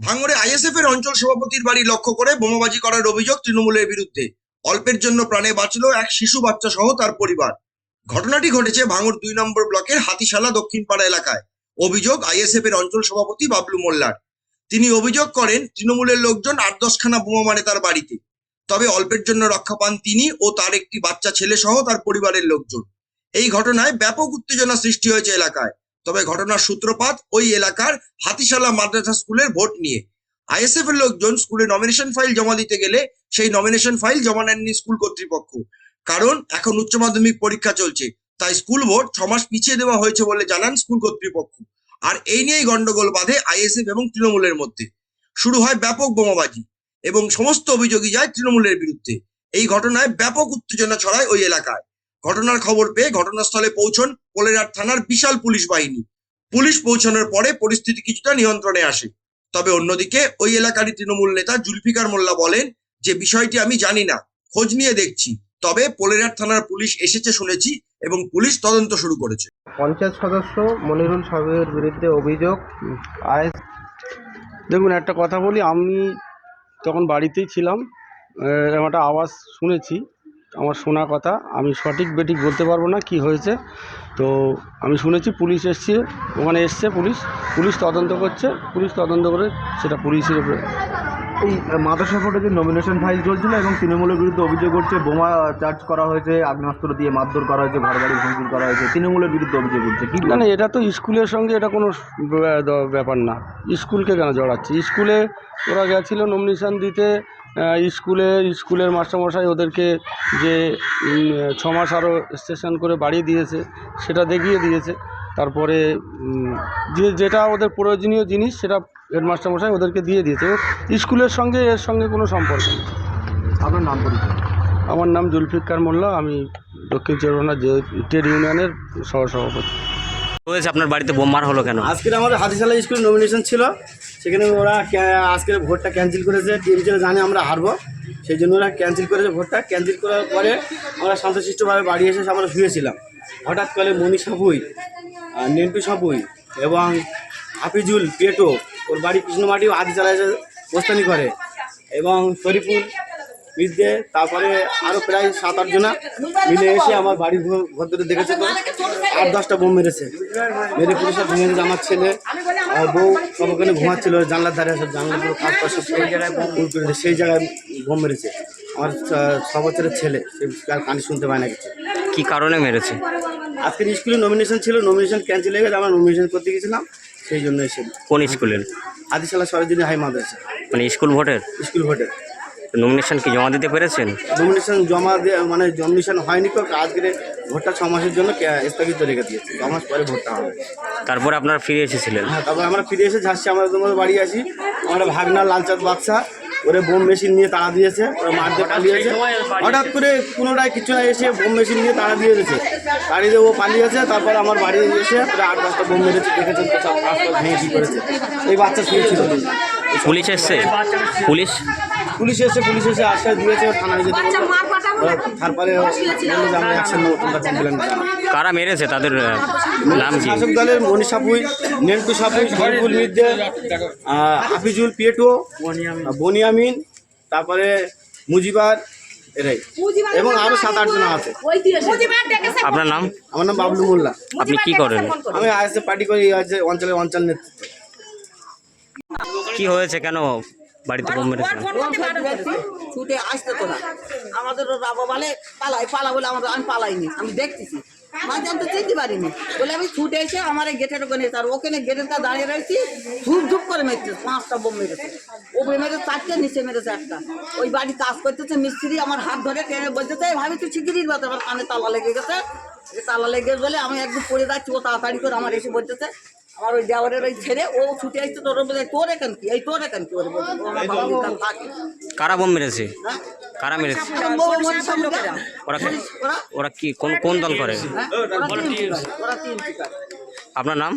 ভাঙড়ে আইএসএফ এর অঞ্চল সভাপতির বাড়ি লক্ষ্য করে বোমাবাজি করার অভিযোগ তৃণমূলের বিরুদ্ধে। অল্পের জন্য প্রাণে বাঁচল এক শিশু বাচ্চা সহ তার পরিবার। ঘটনাটি ঘটেছে ভাঙড় দুই নম্বর ব্লকের হাতিশালা দক্ষিণপাড়া এলাকায়। অভিযোগ আইএসএফ এর অঞ্চল সভাপতি বাবলু মোল্লার। তিনি অভিযোগ করেন, তৃণমূলের লোকজন আট দশখানা বোমা মারে তার বাড়িতে। তবে অল্পের জন্য রক্ষা পান তিনি ও তার একটি বাচ্চা ছেলে সহ তার পরিবারের লোকজন। এই ঘটনায় ব্যাপক উত্তেজনা সৃষ্টি হয়েছে এলাকায়। তবে ঘটনার সূত্রপাত ওই এলাকার হাতিশালা মাদ্রাসা স্কুলের ভোট নিয়ে। আইএসএফ এর লোকজন স্কুলে নমিনেশন ফাইল জমা দিতে গেলে সেই নমিনেশন ফাইল জমা নেননি স্কুল কর্তৃপক্ষ। কারণ এখন উচ্চ মাধ্যমিক পরীক্ষা চলছে, তাই স্কুল ভোট ছ মাস পিছিয়ে দেওয়া হয়েছে বলে জানান স্কুল কর্তৃপক্ষ। আর এই নিয়েই গন্ডগোল বাঁধে আইএসএফ এবং তৃণমূলের মধ্যে। শুরু হয় ব্যাপক বোমাবাজি এবং সমস্ত অভিযোগই যায় তৃণমূলের বিরুদ্ধে। এই ঘটনায় ব্যাপক উত্তেজনা ছড়ায় ওই এলাকায়। ঘটনার খবর পেয়ে ঘটনাস্থলে পৌঁছন কোলেরার থানার বিশাল পুলিশ বাহিনী। পুলিশ পৌঁছানোর পরে পরিস্থিতি কিছুটা নিয়ন্ত্রণে আসে। তবে অন্যদিকে ওই এলাকারই তৃণমূল নেতা জুলফিকার মোল্লা বলেন যে, বিষয়টি আমি জানি না, খোঁজ নিয়ে দেখছি। তবে পোলেরার থানার পুলিশ এসেছে শুনেছি এবং পুলিশ তদন্ত শুরু করেছে। পঞ্চায়েত সদস্য মনিরুল সাহেবের বিরুদ্ধে অভিযোগ দেখুন, একটা কথা বলি, আমি তখন বাড়িতেই ছিলাম একটা আওয়াজ শুনেছি। আমার শোনা কথা আমি সঠিক বেঠিক বলতে পারব না কি হয়েছে। তো আমি শুনেছি পুলিশ এসছে ওখানে এসছে পুলিশ পুলিশ তদন্ত করছে পুলিশ তদন্ত করে সেটা পুলিশের উপরে। এই মাদ্রাসা ভোটে যে নমিনেশন ফাইল চলছিল এবং তৃণমূলের বিরুদ্ধে অভিযোগ করছে বোমা চার্জ করা হয়েছে আগ্নেয়াস্ত্র দিয়ে মারধর করা হয়েছে ঘর বাড়ি ভাঙচুর করা হয়েছে তৃণমূলের বিরুদ্ধে অভিযোগ করছে কি না না এটা তো স্কুলের সঙ্গে এটা কোনো ব্যাপার না। স্কুলকে কেন জড়াচ্ছে? স্কুলে ওরা গেছিল নমিনেশন দিতে স্কুলে স্কুলের মাস্টারমশাই ওদেরকে যে ছ মাস আরও স্টেশন করে বাড়িয়ে দিয়েছে সেটা দেখিয়ে দিয়েছে। তারপরে যে যেটা ওদের প্রয়োজনীয় জিনিস সেটা হেডমাস্টারমশাই ওদেরকে দিয়ে দিয়েছে। স্কুলের সঙ্গে এর সঙ্গে কোনো সম্পর্ক নেই। আপনার নাম পরিচয় আমার নাম জুলফিকার মোল্লা আমি দক্ষিণ চব্বিশ যে ট্রেড ইউনিয়নের সহসভাপতি। হয়েছে? আপনার বাড়িতে বোম মারা হলো কেন? আজকের আমাদের হাতিশালা স্কুলে নমিনেশন ছিল। সেখানে ওরা আজকের ভোটটা ক্যান্সেল করেছে। ছিল জানে আমরা হারবো। সেই জন্য ওরা ক্যান্সেল করেছে ভোটটা। ক্যান্সেল করার পরে আমরা শান্তশিষ্টভাবে বাড়ি এসে আমরা শুয়েছিলাম। হঠাৎ করে মনি সাপুই নেন্টু সাপুই এবং হাফিজুল পেটো ওর বাড়ি কৃষ্ণমাটি হাতিশালা এসে বস্তানি করে। এবং শরীফুল বিদ্যে তারপরে আরও প্রায় সাত আট জনা মিলে এসে আমার বাড়ির ঘর ধরে দেখেছে তো। আট দশটা বোম মেরেছে। মেরে পুলিশে ভেঙে দিয়েছে আমার ছেলে আর বউ সব ওখানে ঘুমাচ্ছিল জানলার ধারে সব জানলাগুলো কাজ করে সব সেই জায়গায় বোম করেছে সেই জায়গায় বোম মেরেছে। আমার ছ- বছরের ছেলে সে আর কানে শুনতে পায় না কিছু। কি কারণে মেরেছে? আজকের স্কুলে নমিনেশন ছিল নমিনেশন ক্যান্সেল হয়ে গেছে আমরা নমিনেশন করতে গেছিলাম সেই জন্য এসে কোন স্কুলের? আদিশালা সরোজিনী হাই মাদ্রাসা। মানে স্কুল ভোটের? স্কুল ভোটে নমিনেশন কি জমা দিতে পেরেছেন? নমিনেশন জমা দিয়ে মানে নমিনেশন হয়নি তো আজকের ভোটটা ছ মাসের জন্য স্থগিত রেখে দিয়েছে। ছ মাস পরে ভোটটা হবে। তারপরে আপনারা ফিরে এসেছিলেন? হ্যাঁ তারপর আমরা ফিরে এসে ঝাঁসছি আমরা তোমাদের বাড়ি আসি আমরা ভাগনা লালচাঁদ বাদশা ওরে বোম মেশিন নিয়ে তাড়া দিয়েছে ওরা মার দিয়ে পালিয়েছে হঠাৎ করে পুনরায় কিছু না এসে বোম মেশিন নিয়ে তাড়া দিয়ে দিয়েছে। তাড়িয়ে দিয়ে ও পালিয়েছে তারপর আমার বাড়ি এসে প্রায় আট দশটা বোম মেরেছে দেখেছেন তো সব ভেঙে কি করেছে। এই বাচ্চা শুয়েছিল পুলিশ এসছে? পুলিশ? পুলিশ এসে পুলিশ এসে আশ্বাস দিয়েছে থানায় যেতে তারপরে আমরা অ্যাকশন নেব তোমরা কমপ্লেন কারা মেরেছে তাদের নাম কি? শাসক দলের মনি সাপুই নেন্টু সাপুই শরীফুল মিদ্দে আহ, হাফিজুল পিয়েটো বনিয়ামিন তারপরে মুজিবার এরাই। এবং আরও সাত আট জন আছে। আপনার নাম? আমার নাম বাবলু মোল্লা। আপনি কি করেন? আমি আইএসএ পার্টি করি আছে অঞ্চলের অঞ্চল নেতৃত্ব। কি হয়েছে কেন? বাড়িতে বোম মেরেছে ছুটে আসতে তো না। আমাদের বাবা বলে পালাই পালা বলে আমাদের আমি পালাইনি আমি দেখতেছি। মাঝে আমি তো চিনতে পারিনি? বলে আমি ছুটে এসে আমার এই গেটের ওখানে আর ওখানে গেটের কাছে দাঁড়িয়ে রয়েছি ধূপ ধূপ করে মেরেছে পাঁচটা বোম মেরেছে। ওপরে মেরে চারটে নিচে মেরেছে একটা। ওই বাড়ি কাজ করতেছে মিস্ত্রি আমার হাত ধরে টেনে বলতেছে "এই ভাবি তুই শিগগিরই বাতে আমার কানে তালা লেগে গেছে। তালা লেগে গেছে বলে আমি একদম পড়ে যাচ্ছি ও তাড়াতাড়ি করে আমার এসে বলতেছে আমার ওই দেওয়ারের ওই ছেড়ে ও ছুটে আসছে তোর বলে তোর এখান কি? এই তোর এখান কি ওরে কারা বোম মেরেছে? হ্যাঁ? কারা মেরেছে? ওরা। ওরা কি কোন কোন দল করে? হ্যাঁ? আপনার নাম?